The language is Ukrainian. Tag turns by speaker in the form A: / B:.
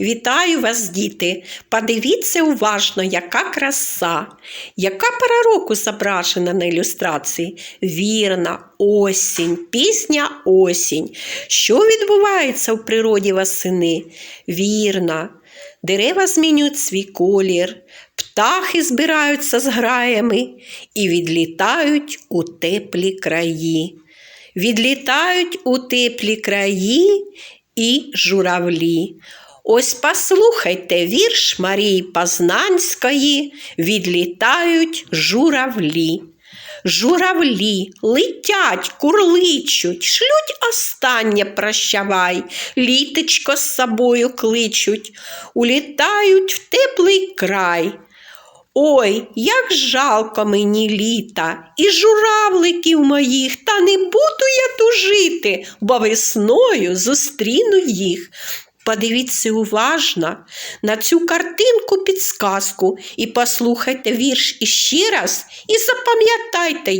A: Вітаю вас, діти! Подивіться уважно, яка краса, яка пора року зображена на ілюстрації. Вірна, осінь, пісня осінь. Що відбувається в природі восени? Вірна, дерева змінюють свій колір, птахи збираються з граями і відлітають у теплі краї. Відлітають у теплі краї і журавлі. Ось послухайте вірш Марії Познанської Відлітають журавлі. Журавлі летять, курличуть, шлють останнє прощавай, літечко з собою кличуть, улітають в теплий край. Ой, як жалко мені літа і журавликів моїх, та не буду я тужити, бо весною зустріну їх. Подивіться уважно на цю картинку підсказку і послухайте вірш іще раз і запам'ятайте